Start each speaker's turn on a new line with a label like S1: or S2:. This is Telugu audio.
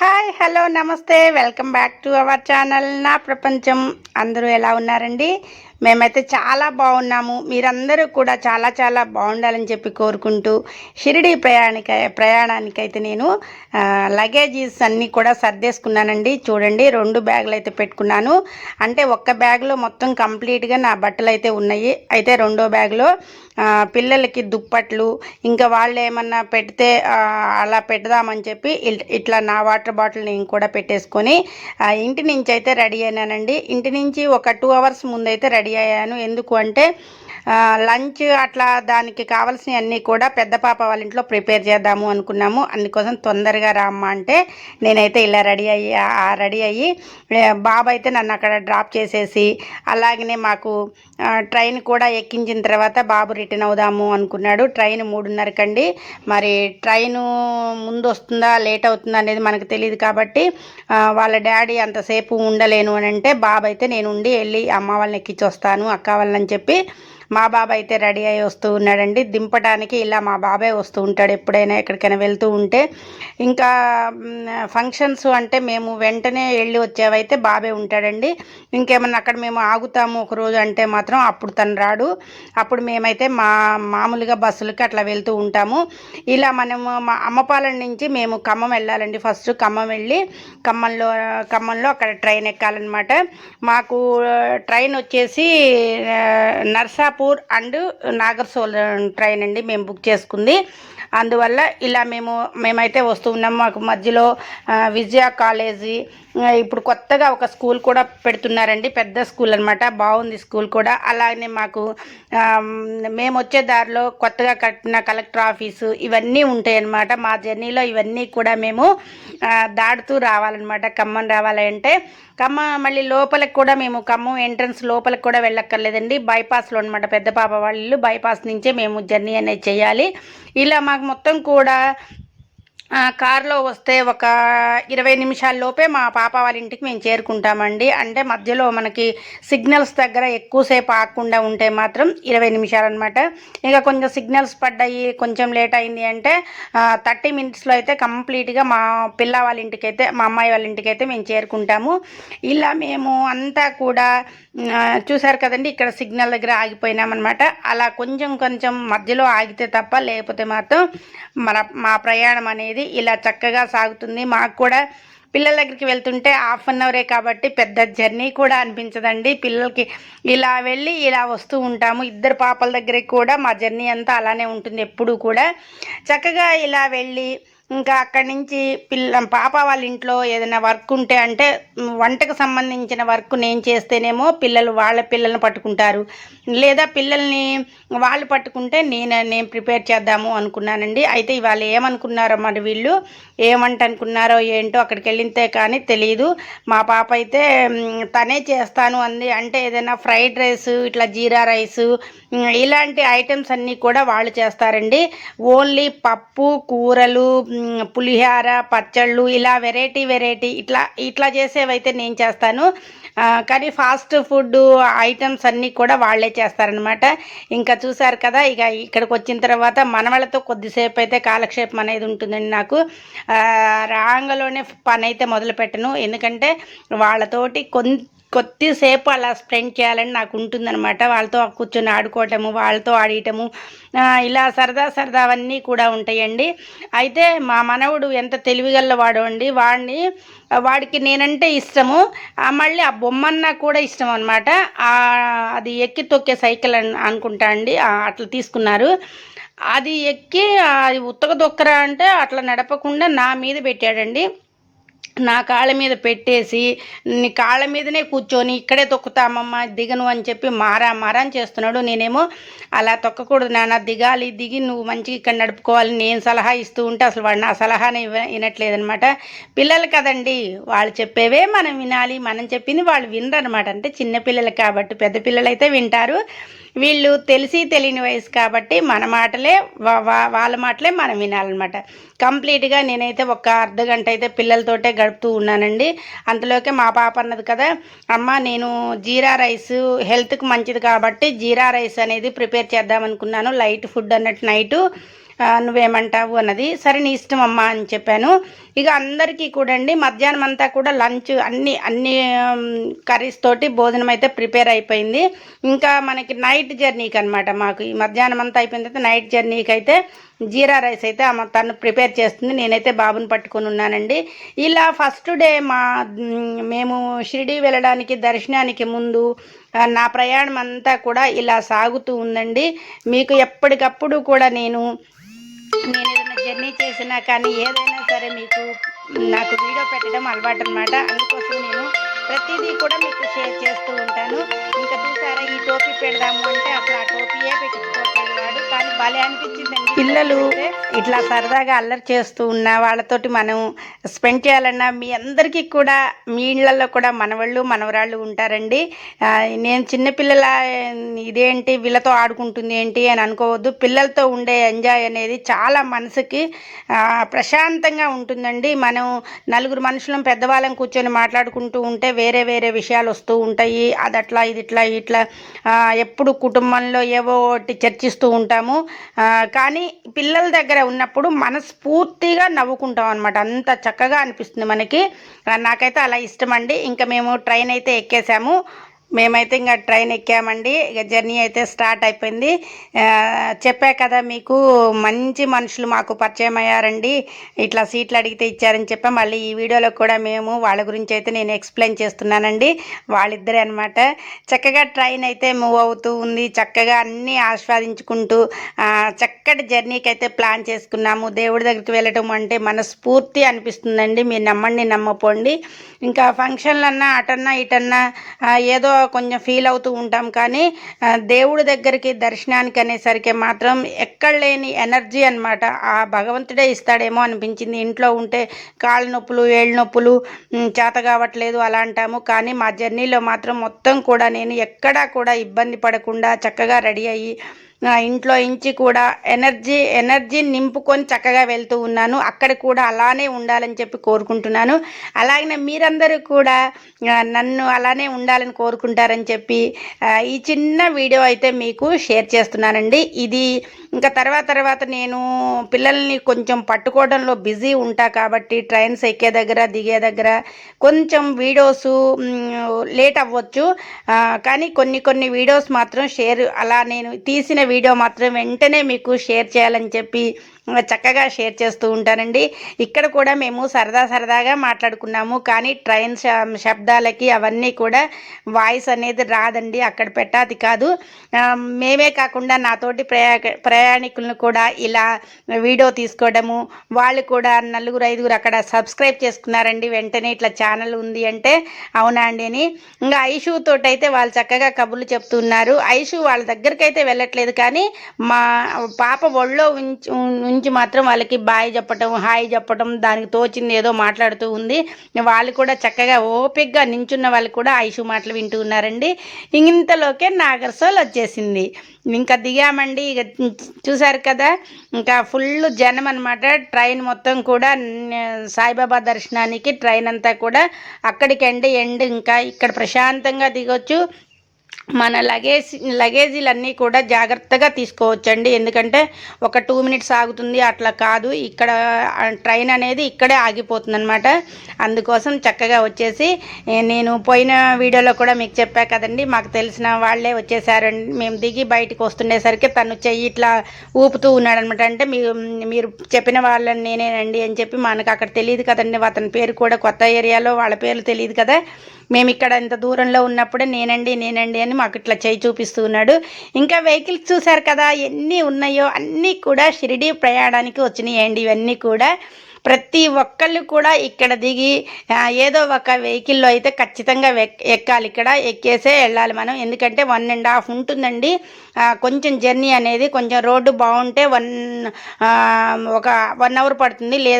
S1: Hi. Hi hello namaste. Welcome back to our channel నా ప్రపంచం. అందరూ ఎలా ఉన్నారండి? మేమైతే చాలా బాగున్నాము. మీరందరూ కూడా చాలా చాలా బాగుండాలని చెప్పి కోరుకుంటూ షిరిడి ప్రయాణిక ప్రయాణానికైతే నేను లగేజీస్ అన్నీ కూడా సర్దేసుకున్నానండి. చూడండి రెండు బ్యాగులు అయితే పెట్టుకున్నాను. అంటే ఒక్క బ్యాగ్లో మొత్తం కంప్లీట్గా నా బట్టలు అయితే ఉన్నాయి. అయితే రెండో బ్యాగ్లో పిల్లలకి దుప్పట్లు ఇంకా వాళ్ళు ఏమన్నా పెడితే అలా పెడదామని చెప్పి ఇట్లా నా వాటర్ బాటిల్ నేను కూడా పెట్టేసుకొని ఆ, ఇంటి నుంచి అయితే రెడీ అయినానండి. ఇంటి నుంచి ఒక టూ అవర్స్ ముందైతే రెడీ అయ్యాను. ఎందుకు అంటే లంచ్ అట్లా దానికి కావాల్సినవన్నీ కూడా పెద్ద పాప వాళ్ళ ఇంట్లో ప్రిపేర్ చేద్దాము అనుకున్నాము. అందుకోసం తొందరగా రామ్మ అంటే నేనైతే ఇలా రెడీ అయ్యి రెడీ అయ్యి బాబు అయితే నన్ను అక్కడ డ్రాప్ చేసేసి అలాగనే మాకు ట్రైన్ కూడా ఎక్కించిన తర్వాత బాబు రిటర్న్ అవుదాము అనుకున్నాడు. ట్రైన్ మూడున్నరకండి మరి ట్రైన్ ముందు వస్తుందా లేట్ అవుతుందా అనేది మనకు తెలియదు కాబట్టి వాళ్ళ డాడీ అంతసేపు ఉండలేను అని అంటే బాబు అయితే నేను ఉండి వెళ్ళి అమ్మ వాళ్ళని ఎక్కించి వస్తాను అక్క వాళ్ళని చెప్పి మా బాబాయ్ అయితే రెడీ అయ్యి వస్తూ ఉన్నాడండి. దింపడానికి ఇలా మా బాబాయ్ వస్తూ ఉంటాడు ఎప్పుడైనా ఎక్కడికైనా వెళ్తూ ఉంటే. ఇంకా ఫంక్షన్స్ అంటే మేము వెంటనే వెళ్ళి వచ్చేవైతే బాబాయ్ ఉంటాడండి. ఇంకేమన్నా అక్కడ మేము ఆగుతాము ఒక రోజు అంటే మాత్రం అప్పుడు తను రాడు. అప్పుడు మేమైతే మా మామూలుగా బస్సులకి అట్లా వెళ్తూ ఉంటాము. ఇలా మనము మా అమ్మపాలెం నుంచి మేము ఖమ్మం వెళ్ళాలండి. ఫస్ట్ ఖమ్మం వెళ్ళి ఖమ్మంలో ఖమ్మంలో అక్కడ ట్రైన్ ఎక్కాలన్నమాట. మాకు ట్రైన్ వచ్చేసి ఆ, నర్సాపూర్ అండ్ నాగర్సోల్ ట్రైన్ అండి మేము బుక్ చేసుకుంది. అందువల్ల ఇలా మేము మేమైతే వస్తూ ఉన్నాం. మాకు మధ్యలో విజయ కాలేజీ ఇప్పుడు కొత్తగా ఒక స్కూల్ కూడా పెడుతున్నారండి. పెద్ద స్కూల్ అనమాట బాగుంది స్కూల్ కూడా. అలాగే మాకు మేము వచ్చే దారిలో కొత్తగా కట్టిన కలెక్టర్ ఆఫీసు ఇవన్నీ ఉంటాయన్నమాట. మా జర్నీలో ఇవన్నీ కూడా మేము దాడుతూ దాటుతూ రావాలన్నమాట. ఖమ్మం రావాలంటే ఖమ్మం మళ్ళీ లోపలికి కూడా మేము ఖమ్మం ఎంట్రన్స్ లోపలికి కూడా వెళ్ళక్కర్లేదండి. బైపాస్లో అనమాట పెద్ద పాప వాళ్ళ బైపాస్ నుంచే మేము జర్నీ అనేది చేయాలి. ఇలా మాకు మొత్తం కూడా కారులో వస్తే ఒక ఇరవై నిమిషాల లోపే మా పాప వాళ్ళ ఇంటికి మేము చేరుకుంటామండి. అంటే మధ్యలో మనకి సిగ్నల్స్ దగ్గర ఎక్కువసేపు ఆగకుండా ఉంటే మాత్రం ఇరవై నిమిషాలు అనమాట ఇంకా కొంచెం సిగ్నల్స్ పడ్డాయి కొంచెం లేట్ అయింది అంటే థర్టీ మినిట్స్లో అయితే కంప్లీట్గా మా పిల్ల వాళ్ళ ఇంటికి అయితే మా అమ్మాయి వాళ్ళ ఇంటికి అయితే మేము చేరుకుంటాము. ఇలా మేము అంతా కూడా చూసారు కదండి ఇక్కడ సిగ్నల్ దగ్గర ఆగిపోయినామన్నమాట. అలా కొంచెం కొంచెం మధ్యలో ఆగితే తప్ప లేకపోతే మాత్రం మన మా ప్రయాణం అనేది ఇలా చక్కగా సాగుతుంది. మాకు కూడా పిల్లల దగ్గరికి వెళ్తుంటే హాఫ్ అన్ అవరే కాబట్టి పెద్ద జర్నీ కూడా అనిపించదండి. పిల్లలకి ఇలా వెళ్ళి ఇలా వస్తూ ఉంటాము. ఇద్దరు పాపల దగ్గరికి కూడా మా జర్నీ అంతా అలానే ఉంటుంది ఎప్పుడూ కూడా. చక్కగా ఇలా వెళ్ళి ఇంకా అక్కడి నుంచి పిల్ల పాప వాళ్ళ ఇంట్లో ఏదైనా వర్క్ ఉంటే అంటే వంటకు సంబంధించిన వర్క్ నేను చేస్తేనేమో పిల్లలు వాళ్ళ పిల్లల్ని పట్టుకుంటారు. లేదా పిల్లల్ని వాళ్ళు పట్టుకుంటే నేను నేను ప్రిపేర్ చేద్దాము అనుకున్నానండి. అయితే ఇవాళ ఏమనుకున్నారో మరి వీళ్ళు ఏమంట అనుకున్నారో ఏంటో అక్కడికి వెళ్ళితే కానీ తెలియదు మా పాప అయితే తనే చేస్తాను అంది. అంటే ఏదైనా ఫ్రైడ్ రైస్ ఇట్లా జీరా రైస్ ఇలాంటి ఐటమ్స్ అన్నీ కూడా వాళ్ళు చేస్తారండి. ఓన్లీ పప్పు కూరలు పులిహార పచ్చళ్ళు ఇలా వెరైటీ వెరైటీ. ఇట్లా ఇట్లా చేసేవైతే నేను చేస్తాను. కానీ ఫాస్ట్ ఫుడ్ ఐటమ్స్ అన్నీ కూడా వాళ్ళే చేస్తారనమాట ఇంకా చూసారు కదా ఇక ఇక్కడికి వచ్చిన తర్వాత మనవాళ్ళతో కొద్దిసేపు అయితే కాలక్షేపం అనేది ఉంటుందండి నాకు. రాంగలోనే పని అయితే మొదలు పెట్టను ఎందుకంటే వాళ్ళతోటి కొంత కొద్దిసేపు అలా స్పెండ్ చేయాలని నాకు ఉంటుందన్నమాట. వాళ్ళతో కూర్చొని ఆడుకోవటము వాళ్ళతో ఆడటము ఇలా సరదా సరదా అవన్నీ కూడా ఉంటాయండి. అయితే మా మనవుడు ఎంత తెలివిగలవాడు అండి వాడిని వాడికి నేనంటే ఇష్టము. మళ్ళీ ఆ బొమ్మన్న కూడా ఇష్టం అనమాట అది ఎక్కి తొక్కే సైకిల్ అని అనుకుంటా అండి అట్లా తీసుకున్నారు. అది ఎక్కి అది ఉత్తక దొక్కరా అంటే అట్లా నడపకుండా నా మీద పెట్టాడండి. నా కాళ్ళ మీద పెట్టేసి నీ కాళ్ళ మీదనే కూర్చొని ఇక్కడే తొక్కుతామమ్మ దిగను అని చెప్పి మారా మారా అని చేస్తున్నాడు. నేనేమో అలా తొక్కకూడదు నాన్న దిగాలి దిగి నువ్వు మంచిగా ఇక్కడ నడుపుకోవాలి నేను సలహా ఇస్తూ ఉంటే అసలు వాడు నా సలహానే వినట్లేదనమాట పిల్లలు కదండి వాళ్ళు చెప్పేవే మనం వినాలి మనం చెప్పింది వాళ్ళు వినరు అనమాట అంటే చిన్నపిల్లలు కాబట్టి పెద్ద పిల్లలు అయితే వింటారు. వీళ్ళు తెలిసి తెలియని వయసు కాబట్టి మన మాటలే వాళ్ళ మాటలే మనం వినాలన్నమాట. కంప్లీట్గా నేనైతే ఒక అర్ధ గంట అయితే పిల్లలతోటే గడుపుతూ ఉన్నానండి. అంతలోకే మా పాప అన్నది కదా అమ్మ నేను జీరా రైస్ హెల్త్కి మంచిది కాబట్టి జీరా రైస్ అనేది ప్రిపేర్ చేద్దాం అనుకున్నాను లైట్ ఫుడ్ అన్నట్టు నైటు నువ్వేమంటావు అన్నది సరే నీ ఇష్టం అమ్మా అని చెప్పాను. ఇక అందరికీ కూడా అండి మధ్యాహ్నం అంతా కూడా లంచ్ అన్ని అన్ని కర్రీస్ తోటి భోజనం అయితే ప్రిపేర్ అయిపోయింది. ఇంకా మనకి నైట్ జర్నీకి అనమాట మాకు. ఈ మధ్యాహ్నం అంతా అయిపోయిన తర్వాత నైట్ జర్నీకి అయితే జీరా రైస్ అయితే ఆమె తను ప్రిపేర్ చేస్తుంది. నేనైతే బాబుని పట్టుకొని ఉన్నానండి. ఇలా ఫస్ట్ డే మా మేము షిరిడి వెళ్ళడానికి దర్శనానికి ముందు నా ప్రయాణం అంతా కూడా ఇలా సాగుతూ ఉందండి. మీకు ఎప్పటికప్పుడు కూడా నేను నేను ఏదైనా జర్నీ చేసినా కానీ ఏదైనా సరే మీకు నాకు వీడియో పెట్టడం అలవాటు అనమాట అందుకోసం నేను ప్రతిదీ కూడా మీకు షేర్ చేస్తూ ఉంటాను. ఇంకా చూసారా ఈ టోపీ పెడదాము అంటే అసలు ఆ టోపీయే పెట్టుకోవాలి భలే అనిపించిందండి. పిల్లలు ఇట్లా సరదాగా అల్లరి చేస్తూ ఉన్న వాళ్ళతోటి మనం స్పెండ్ చేయాలన్నా మీ అందరికీ కూడా మీ ఇళ్ళలో కూడా మనవాళ్ళు మనవరాళ్ళు ఉంటారండి. నేను చిన్నపిల్లల ఇదేంటి వీళ్ళతో ఆడుకుంటుంది ఏంటి అని అనుకోవద్దు. పిల్లలతో ఉండే ఎంజాయ్ అనేది చాలా మనసుకి ప్రశాంతంగా ఉంటుందండి. మనం నలుగురు మనుషులను పెద్దవాళ్ళని కూర్చొని మాట్లాడుకుంటూ ఉంటే వేరే వేరే విషయాలు వస్తూ ఉంటాయి. అది అట్లా ఇది ఇట్లా ఇట్లా ఎప్పుడు కుటుంబంలో ఏవో ఒకటి చర్చిస్తూ ఉంటాము. కానీ పిల్లల దగ్గర ఉన్నప్పుడు మనస్ఫూర్తిగా నవ్వుకుంటాం అనమాట అంత చక్కగా అనిపిస్తుంది మనకి. నాకైతే అలా ఇష్టం అండి ఇంకా మేము ట్రైన్ అయితే ఎక్కేసాము. మేమైతే ఇంకా ట్రైన్ ఎక్కామండి. ఇక జర్నీ అయితే స్టార్ట్ అయిపోయింది. చెప్పా కదా మీకు మంచి మనుషులు మాకు పరిచయం అయ్యారండి. ఇట్లా సీట్లు అడిగితే ఇచ్చారని చెప్పా. మళ్ళీ ఈ వీడియోలో కూడా మేము వాళ్ళ గురించి అయితే నేను ఎక్స్ప్లెయిన్ చేస్తున్నానండి. వాళ్ళిద్దరే అనమాట చక్కగా ట్రైన్ అయితే మూవ్ అవుతూ ఉంది. చక్కగా అన్నీ ఆస్వాదించుకుంటూ చక్కటి జర్నీకి అయితే ప్లాన్ చేసుకున్నాము. దేవుడి దగ్గరికి వెళ్ళటం అంటే మనస్ఫూర్తి అనిపిస్తుందండి. మీరు నమ్మండి నమ్మపోండి. ఇంకా ఫంక్షన్లన్నా అటన్నా ఇటన్నా ఏదో కొంచెం ఫీల్ అవుతూ ఉంటాం. కానీ దేవుడి దగ్గరికి దర్శనానికి అనేసరికి మాత్రం ఎక్కడ లేని ఎనర్జీ అనమాట ఆ భగవంతుడే ఇస్తాడేమో అనిపించింది. ఇంట్లో ఉంటే కాళ్ళ నొప్పులు ఏళ్ళ నొప్పులు చేత కావట్లేదు అలా అంటాము. కానీ మా జర్నీలో మాత్రం మొత్తం కూడా నేను ఎక్కడా కూడా ఇబ్బంది పడకుండా చక్కగా రెడీ అయ్యి ఇంట్లో ఇంచి కూడా ఎనర్జీ ఎనర్జీ నింపుకొని చక్కగా వెళ్తూ ఉన్నాను. అక్కడ కూడా అలానే ఉండాలని చెప్పి కోరుకుంటున్నాను. అలాగే మీరందరూ కూడా నన్ను అలానే ఉండాలని కోరుకుంటారని చెప్పి ఈ చిన్న వీడియో అయితే మీకు షేర్ చేస్తున్నానండి. ఇది ఇంకా తర్వాత తర్వాత నేను పిల్లల్ని కొంచెం పట్టుకోవడంలో బిజీ ఉంటా కాబట్టి ట్రైన్స్ ఎక్కే దగ్గర దిగే దగ్గర కొంచెం వీడియోస్ లేట్ అవ్వచ్చు. కానీ కొన్ని కొన్ని వీడియోస్ మాత్రం షేర్ అలా నేను తీసిన వీడియో మాత్రం వెంటనే మీకు షేర్ చేయాలని చెప్పి చక్కగా షేర్ చేస్తూ ఉంటానండి ఇక్కడ కూడా మేము సరదా సరదాగా మాట్లాడుకున్నాము. కానీ ట్రైన్ శబ్దాలకి అవన్నీ కూడా వాయిస్ అనేది రాదండి. అక్కడ పెట్టాది కాదు. మేమే కాకుండా నాతోటి ప్రయా ప్రయాణికులను కూడా ఇలా వీడియో తీసుకోవడము వాళ్ళు కూడా నలుగురు ఐదుగురు అక్కడ సబ్స్క్రైబ్ చేసుకున్నారండి. వెంటనే ఇట్లా ఛానల్ ఉంది అంటే అవునా అండి అని. ఇంకా ఐషు తోటైతే వాళ్ళు చక్కగా కబుర్లు చెప్తున్నారు. ఐషు వాళ్ళ దగ్గరికి అయితే వెళ్ళట్లేదు కానీ మా పాప ఒళ్ళో ఉంచి నుంచి మాత్రం వాళ్ళకి బాయ్ చెప్పటం హాయ్ చెప్పటం దానికి తోచింది ఏదో మాట్లాడుతూ ఉంది. వాళ్ళు కూడా చక్కగా ఓపిక్గా నించున్న వాళ్ళు కూడా ఐషు మాటలు వింటూ ఉన్నారండి. ఇంతలోకే నాగర్సోల్ వచ్చేసింది. ఇంకా దిగామండి. ఇక చూశారు కదా ఇంకా ఫుల్ జనం అనమాట ట్రైన్ మొత్తం కూడా సాయిబాబా దర్శనానికి ట్రైన్ అంతా కూడా అక్కడికి ఎండ్ ఎండ్. ఇంకా ఇక్కడ ప్రశాంతంగా దిగొచ్చు. మన లగేజ్ లగేజీలన్నీ కూడా జాగ్రత్తగా తీసుకోవచ్చండి. ఎందుకంటే ఒక టూ మినిట్స్ ఆగుతుంది అట్లా కాదు. ఇక్కడ ట్రైన్ అనేది ఇక్కడే ఆగిపోతుంది అనమాట అందుకోసం చక్కగా వచ్చేసి నేను పోయిన వీడియోలో కూడా మీకు చెప్పా కదండి మాకు తెలిసిన వాళ్ళే వచ్చేసారండి. మేము దిగి బయటకు వస్తుండేసరికి తను చెయ్యి ఇట్లా ఊపుతూ ఉన్నాడనమాట అంటే మీరు మీరు చెప్పిన వాళ్ళని నేనేనండి అని చెప్పి మనకు అక్కడ తెలియదు కదండి. అతని పేరు కూడా కొత్త ఏరియాలో వాళ్ళ పేర్లు తెలియదు కదా. మేము ఇక్కడ ఇంత దూరంలో ఉన్నప్పుడే నేనండి నేనండి అని మాకు ఇట్లా చేయి చూపిస్తూ ఉన్నాడు. ఇంకా వెహికల్స్ చూశారు కదా ఎన్ని ఉన్నాయో అన్నీ కూడా షిరిడి ప్రయాణానికి వచ్చినాయండి ఇవన్నీ కూడా. ప్రతి ఒక్కళ్ళు కూడా ఇక్కడ దిగి ఏదో ఒక వెహికల్లో అయితే ఖచ్చితంగా ఎక్కాలి. ఇక్కడ ఎక్కేసే వెళ్ళాలి మనం. ఎందుకంటే వన్ అండ్ హాఫ్ ఉంటుందండి. కొంచెం జర్నీ అనేది కొంచెం రోడ్డు బాగుంటే వన్ ఒక వన్ అవర్ పడుతుంది. లేదా